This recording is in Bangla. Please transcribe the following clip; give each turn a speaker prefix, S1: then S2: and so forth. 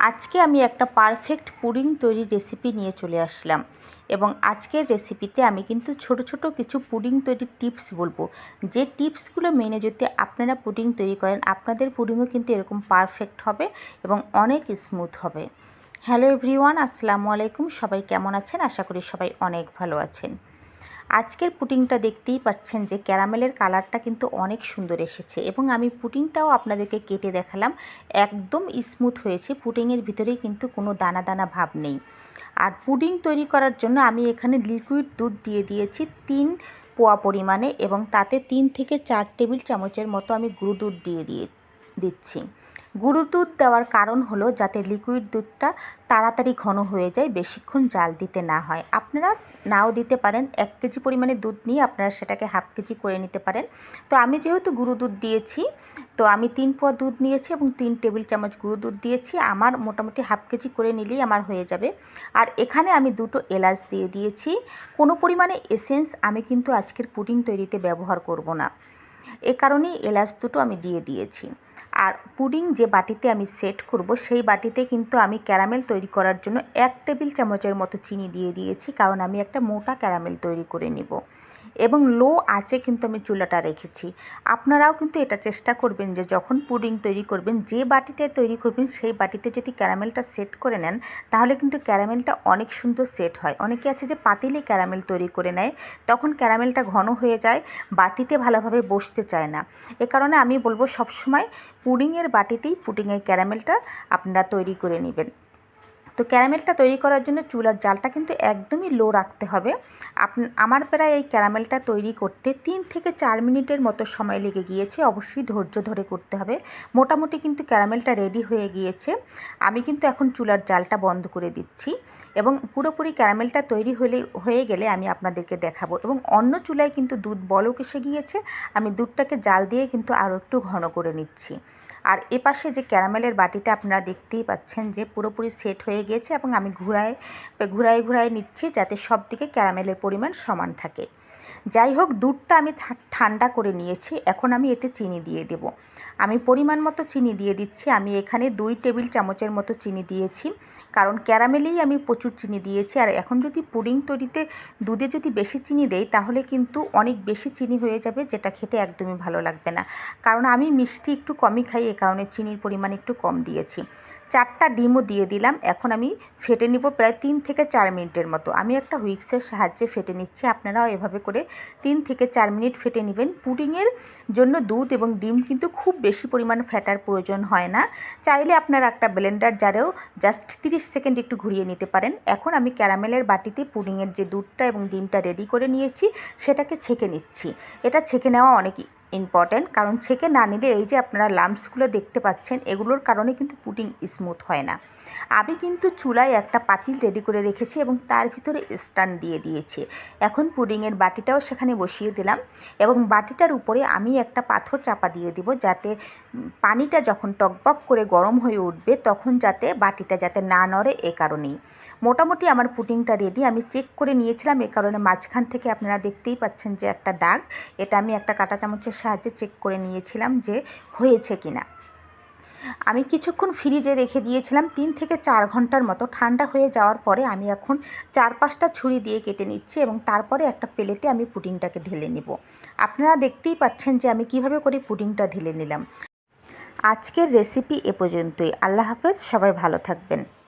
S1: আজকে আমি একটা পারফেক্ট পুডিং তৈরির রেসিপি নিয়ে চলে আসলাম। এবং আজকের রেসিপিতে আমি কিন্তু ছোট ছোট কিছু পুডিং তৈরির টিপস বলব। যে টিপসগুলো মেনে যদি আপনারা পুডিং তৈরি করেন, আপনাদের পুডিংও কিন্তু এরকম পারফেক্ট হবে এবং অনেক স্মুথ হবে। হ্যালো এভরিওয়ান আসসালামু আলাইকুম। সবাই কেমন আছেন? আশা করি সবাই অনেক ভালো আছেন। আজকের পুটিংটা দেখতেই পাচ্ছেন যে ক্যারামেলের কালারটা কিন্তু অনেক সুন্দর এসেছে এবং আমি পুটিংটাও আপনাদেরকে কেটে দেখালাম। একদম স্মুথ হয়েছে পুটিংয়ের ভিতরেই কিন্তু কোনো দানা দানা ভাব নেই। আর পুডিং তৈরি করার জন্য আমি এখানে লিকুইড দুধ দিয়ে দিয়েছি তিন পোয়া পরিমাণে এবং তাতে তিন থেকে চার টেবিল চামচের মতো আমি গুঁড়ো দুধ দিয়ে দিয়ে দিচ্ছি। গুঁড়ো দুধ দেওয়ার কারণ হলো যাতে লিকুইড দুধটা তাড়াতাড়ি ঘন হয়ে যায়, বেশিক্ষণ জাল দিতে না হয়। আপনারা নাও দিতে পারেন। এক কেজি পরিমাণে দুধ নিয়ে আপনারা সেটাকে হাফ কেজি করে নিতে পারেন। তো আমি যেহেতু গুঁড়ো দুধ দিয়েছি, তো আমি তিন পোয়া দুধ নিয়েছি এবং তিন টেবিল চামচ গুঁড়ো দুধ দিয়েছি। আমার মোটামুটি হাফ কেজি করে নিলেই আমার হয়ে যাবে। আর এখানে আমি দুটো এলাচ দিয়ে দিয়েছি। কোনো পরিমাণে এসেন্স আমি কিন্তু আজকের পুডিং তৈরিতে ব্যবহার করব না। এ কারণেই এলাচ দুটো আমি দিয়ে দিয়েছি। আর পুডিং যে বাটিতে আমি সেট করব, সেই বাটিতে কিন্তু আমি ক্যারামেল তৈরি করার জন্য এক টেবিল চামচের মতো চিনি দিয়ে দিয়েছি, কারণ আমি একটা মোটা ক্যারামেল তৈরি করে নিব। এবং লো আঁচে কিন্তু আমি চুলাটা রেখেছি। আপনারাও কিন্তু এটা চেষ্টা করবেন যে যখন পুডিং তৈরি করবেন, যে বাটিতে তৈরি করবেন, সেই বাটিতে যদি ক্যারামেলটা সেট করে নেন, তাহলে কিন্তু ক্যারামেলটা অনেক সুন্দর সেট হয়। অনেকে আছে যে পাতিলে ক্যারামেল তৈরি করে নেয়, তখন ক্যারামেলটা ঘন হয়ে যায়, বাটিতে ভালোভাবে বসতে চায় না। এ কারণে আমি বলব সবসময় পুডিংয়ের বাটিতেই পুডিংয়ের ক্যারামেলটা আপনারা তৈরি করে নেবেন। তো ক্যারামেলটা তৈরি করার জন্য চুলার জালটা কিন্তু একদমই লো রাখতে হবে। আমার প্রায় এই ক্যারামেলটা তৈরি করতে তিন থেকে চার মিনিটের মতো সময় লেগে গিয়েছে, অবশ্যই ধৈর্য ধরে করতে হবে। মোটামুটি কিন্তু ক্যারামেলটা রেডি হয়ে গিয়েছে। আমি কিন্তু এখন চুলার জালটা বন্ধ করে দিচ্ছি এবং পুরোপুরি ক্যারামেলটা তৈরি হলে, হয়ে গেলে আমি আপনাদেরকে দেখাবো। এবং অন্য চুলায় কিন্তু দুধ বলক এসে গিয়েছে, আমি দুধটাকে জাল দিয়ে কিন্তু আরও একটু ঘন করে নিচ্ছি। আর এপাশে যে ক্যারামেলের বাটিটা আপনারা দেখতেই পাচ্ছেন যে পুরোপুরি সেট হয়ে গিয়েছে এবং আমি ঘুরায় ঘুরায় ঘুরায় নিচ্ছি যাতে সব দিকে ক্যারামেলের পরিমাণ সমান থাকে। যাই হোক দুধটা আমি ঠান্ডা করে নিয়েছি। এখন আমি এতে চিনি দিয়ে দেব। আমি পরিমাণ মতো চিনি দিয়ে দিচ্ছি। আমি এখানে দুই টেবিল চামচের মতো চিনি দিয়েছি। কারণ ক্যারামেলেই আমি প্রচুর চিনি দিয়েছি। আর এখন যদি পুডিং তৈরিতে দুধে যদি বেশি চিনি দেই, তাহলে কিন্তু অনেক বেশি চিনি হয়ে যাবে, যেটা খেতে একদমই ভালো লাগবে না। কারণ আমি মিষ্টি একটু কমই খাই, এ কারণে চিনির পরিমাণ একটু কম দিয়েছি। চারটা ডিমও দিয়ে দিলাম। এখন আমি ফেটে নিব প্রায় তিন থেকে চার মিনিটের মতো। আমি একটা হুইক্সের সাহায্যে ফেটে নিচ্ছি। আপনারাও এভাবে করে তিন থেকে চার মিনিট ফেটে নেবেন। পুডিংয়ের জন্য দুধ এবং ডিম কিন্তু খুব বেশি পরিমাণ ফ্যাটার প্রয়োজন হয় না। চাইলে আপনারা একটা ব্লেন্ডার জারেও জাস্ট তিরিশ সেকেন্ড একটু ঘুরিয়ে নিতে পারেন। এখন আমি ক্যারামেলের বাটিতে পুডিংয়ের যে দুধটা এবং ডিমটা রেডি করে নিয়েছি, সেটাকে ছেঁকে নিচ্ছি। এটা ছেঁকে নেওয়া অনেক ইম্পর্ট্যান্ট কারণ ছেঁকে না নিলে এই যে আপনারা লাম্পসগুলো দেখতে পাচ্ছেন, এগুলোর কারণে কিন্তু পুটিং স্মুথ হয় না। আমি কিন্তু চুলায় একটা পাতিল রেডি করে রেখেছি এবং তার ভিতরে স্টান দিয়ে দিয়েছি। এখন পুডিংয়ের বাটিটাও সেখানে বসিয়ে দিলাম এবং বাটিটার উপরে আমি একটা পাথর চাপা দিয়ে দিব যাতে পানিটা যখন টকবক করে গরম হয়ে উঠবে তখন যাতে বাটিটা যাতে না নড়ে এ কারণেই। মোটামুটি আমার পুডিংটা রেডি আমি চেক করে নিয়েছিলাম এ কারণে মাঝখান থেকে আপনারা দেখতেই পাচ্ছেন যে একটা দাগ। এটা আমি একটা কাঁটা চামচের সাহায্যে চেক করে নিয়েছিলাম যে হয়েছে কিনা। আমি কিছুক্ষণ ফ্রিজে রেখে দিয়েছিলাম। তিন থেকে চার ঘণ্টার মতো ঠান্ডা হয়ে যাওয়ার পরে আমি এখন চার পাঁচটা ছুরি দিয়ে কেটে নিচ্ছি এবং তারপরে একটা প্লেটে আমি পুডিংটাকে ঢেলে নিব। আপনারা দেখতেই পাচ্ছেন যে আমি কীভাবে করে পুডিংটা ঢেলে নিলাম। আজকের রেসিপি এ পর্যন্তই। আল্লাহ হাফেজ, সবাই ভালো থাকবেন।